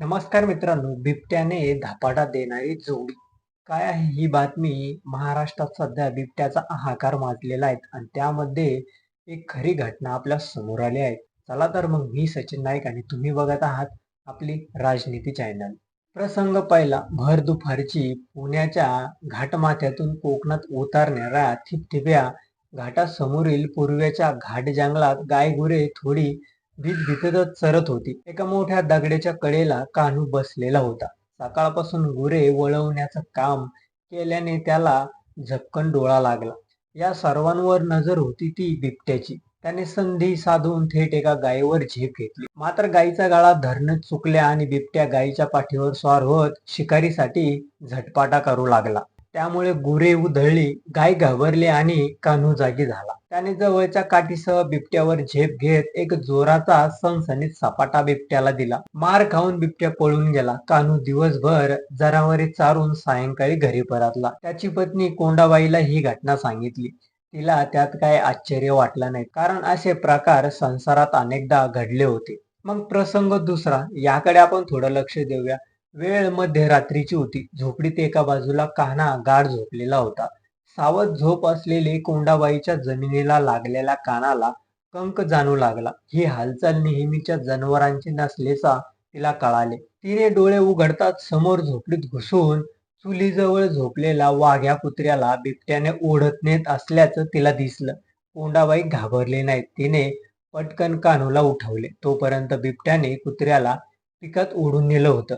नमस्कार मित्रांनो बिबट्याने धापाटा देणारी जोडी. काय आहे ही बातमी? महाराष्ट्रात सध्या बिबट्याचा हाहाकार माजलेला आहे आणि त्यामध्ये एक खरी घटना आपल्यासमोर आली आहे. चला तर मग मी सचिन नाईक आणि तुम्ही बघत आहात आपली राजनीती चॅनल. प्रसंग पहिला भर दुपारची पुण्याच्या घाटमाथ्यातून कोकणात उतरणाऱ्या थिपथिप्या घाटासमोरील पूर्वेच्या घाट जंगलात गायगुरे थोडी भीत भीतच चरत होती. एका मोठ्या दगडाच्या कडेला कान्हू बसलेला होता. सकाळपासून गुरे वळवण्याचं काम केल्याने त्याला झपकन डोळा लागला. या सर्वांवर नजर होती ती बिबट्याची. त्याने संधी साधून थेट एका गायीवर झेप घेतली. मात्र गायीचा गाळा धरणं चुकल्या आणि बिबट्या गायीच्या पाठीवर स्वार होत शिकारीसाठी झटपाटा करू लागला. त्यामुळे गुरे उधळली गाय घाबरली आणि कान्हू जागी झाला. त्याने जवळच्या काठीसह बिबट्यावर झेप घेत एक जोराचा सनसनीत सपाटा बिबट्याला दिला. मार खाऊन बिबट्या पळून गेला. कान्हू दिवसभर जनावरे चारून सायंकाळी घरी परतला. त्याची पत्नी कोंडाबाईला ही घटना सांगितली. तिला त्यात काय आश्चर्य वाटलं नाही कारण असे प्रकार संसारात अनेकदा घडले होते. मग प्रसंग दुसरा. याकडे आपण थोडं लक्ष देऊया. वेळ मध्यरात्रीची होती. झोपडीत एका बाजूला कान्हा गाढ झोपलेला होता. सावध झोप असलेले कोंडाबाईच्या जमिनीला लागलेल्या कानाला कंक जाणू लागला. ही हालचाल नेहमीच्या जनावरांची नसल्याचा तिला कळाले. तिने डोळे उघडताच समोर झोपडीत घुसून चुलीजवळ झोपलेला वाघ्या कुत्र्याला बिबट्याने ओढत नेत असल्याचं तिला दिसलं. कोंडाबाई घाबरली नाही तिने पटकन कानूला उठवले. तोपर्यंत बिबट्याने कुत्र्याला पिकात ओढून नेलं होतं.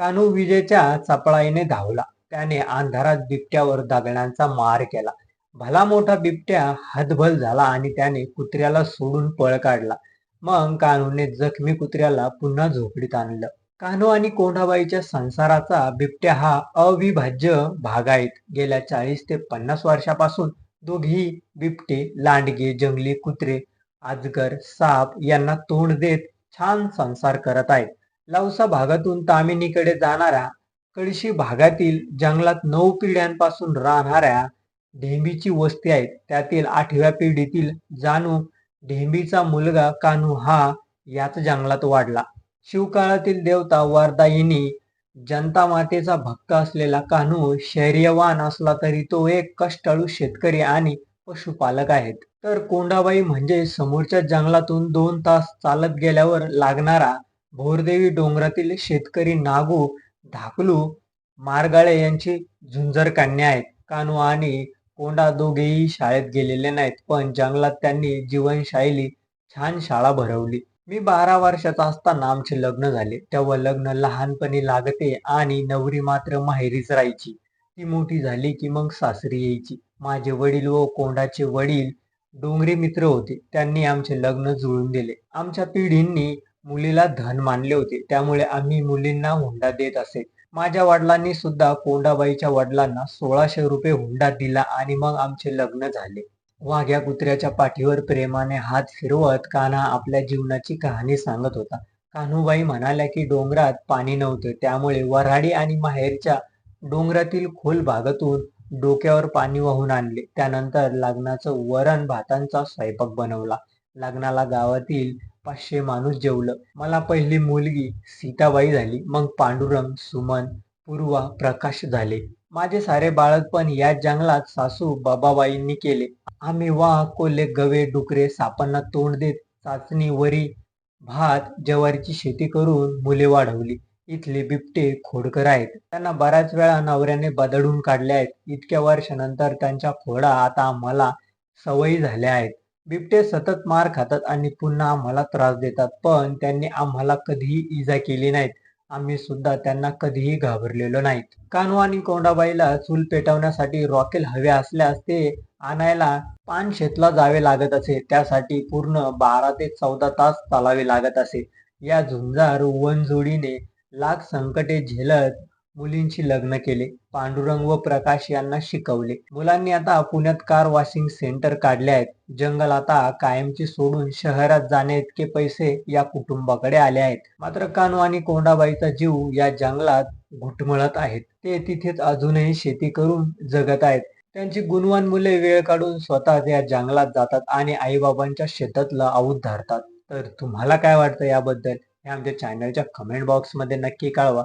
कानू विजेच्या चपळाईने धावला. त्याने अंधारात बिबट्यावर दगडांचा मार केला. भला मोठा बिबट्या हतबल झाला आणि त्याने कुत्र्याला सोडून पळ काढला. मग कान्हूने जखमी कुत्र्याला पुन्हा झोपडीत आणलं. कान्हू आणि कोंढाबाईच्या संसाराचा बिबट्या हा अविभाज्य भाग आहेत गेल्या चाळीस ते पन्नास वर्षापासून दोघी बिबटे लांडगे जंगली कुत्रे आजगर साप यांना तोंड देत छान संसार करत आहेत. लवसा भागातून तामिनीकडे जाणाऱ्या कळशी भागातील जंगलात नऊ पिढ्यांपासून राहणाऱ्या ढेंबीची वस्ती आहे. त्यातील आठव्या पिढीतील जानू ढेंबीचा मुलगा कान्हू हा याच जंगलात वाढला. शिवकाळातील देवता वारदायिनी जनता मातेचा भक्त असलेला कान्हू शैर्यवान असला तरी तो एक कष्टाळू शेतकरी आणि पशुपालक आहेत तर कोंडाबाई म्हणजे समोरच्या जंगलातून दोन तास चालत गेल्यावर लागणारा भोरदेवी डोंगरातील शेतकरी नागू धाकलू मारगाळे यांची झुंजर कन्या आहेत. कानू आणि कोंडा दोघेही शाळेत गेलेले नाहीत पण जंगलात त्यांनी जीवनशैली छान शाळा भरवली. मी बारा वर्षाचा असताना आमचे लग्न झाले. तेव्हा लग्न लहानपणी लागते आणि नवरी मात्र माहेरीच राहायची. ती मोठी झाली की मग सासरी यायची. माझे वडील व कोंडाचे वडील डोंगरी मित्र होते. त्यांनी आमचे लग्न जुळून दिले. आमच्या पिढींनी मुलीला धन मानले होते. त्यामुळे आम्ही मुलींना हुंडा देत असे. माझ्या वडिलांनी सुद्धा कोंडाबाईच्या वडिलांना सोळाशे रुपये हुंडा दिला आणि मग आमचे लग्न झाले. वाघ्या कुत्र्याच्या पाठीवर प्रेमाने हात फिरवत कान्हा आपल्या जीवनाची कहाणी सांगत होता. कान्हूबाई म्हणाल्या की डोंगरात पाणी नव्हते. त्यामुळे वऱ्हाडी आणि माहेरच्या डोंगरातील खोल भागातून डोक्यावर पाणी वाहून आणले. त्यानंतर लग्नाचं वरण भातांचा स्वयंपाक बनवला. लग्नाला गावातील पाचशे माणूस जेवलं. मला पहिली मुलगी सीताबाई झाली. मग पांडुरंग सुमन पूर्वा प्रकाश झाले. माझे सारे बाळकपण या जंगलात सासू बाबाबाईंनी केले. आम्ही वाह कोल्हे गवे डुकरे सापांना तोंड देत चाचणी वरी भात जवारीची शेती करून मुले वाढवली. इथले बिबटे खोडकर आहेत. त्यांना बऱ्याच वेळा नवऱ्याने बदडून काढले आहेत. इतक्या वर्षानंतर त्यांच्या खोडा आता आम्हाला सवयी झाल्या आहेत. बिबटे सतत मार खातात आणि पुन्हा आम्हाला त्रास देतात पण त्यांनी आम्हाला कधीही इजा केली नाहीत. आम्ही सुद्धा त्यांना कधीही घाबरलेलो नाहीत. कानू आणि कोंडाबाईला चूल पेटवण्यासाठी रॉकेल हवे असल्यास ते आणायला पानशेतला जावे लागत असे. त्यासाठी पूर्ण बारा ते चौदा तास चालावे लागत असे. या झुंजार वनजोडीने लाख संकटे झेलत मुलींची लग्न केले. पांडुरंग व प्रकाश यांना शिकवले. मुलांनी आता पुण्यात कार वॉशिंग सेंटर काढले आहेत. जंगल आता कायमचे सोडून शहरात जाणे इतके पैसे या कुटुंबाकडे आले आहेत. मात्र कानू आणि कोंडाबाईचा जीव या जंगलात घुटमळत आहेत. ते तिथेच अजूनही शेती करून जगत आहेत. त्यांची गुणवान मुले वेळ काढून स्वतः या जंगलात जातात आणि आईबाबांच्या शेतातलं आऊत धरतात. तर तुम्हाला काय वाटतं याबद्दल? हे आमच्या चॅनलच्या कमेंट बॉक्समध्ये नक्की कळवा.